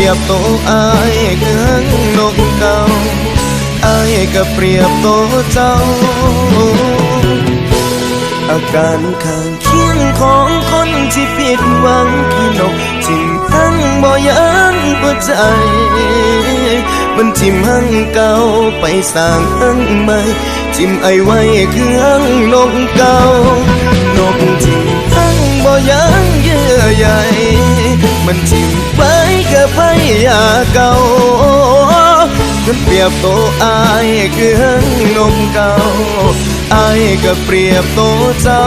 รียบโตอายคืองนกเก่าอายก็เปรียบโตเจ้า อาการข้างเคียงของคนที่ผิดหวังคือนกทิมหังบ่ยันหัวใจ มันทิมหังเก่าไปสร้างหังใหม่ทิมไอไว้คือหังนกเก่านกทิมหังบ่ยันเยื่อใยมันทิมไว้กับพยา เก่ามันเปรียบโตอายคือหังนมเก่าอายก็เปรียบโตเจ้า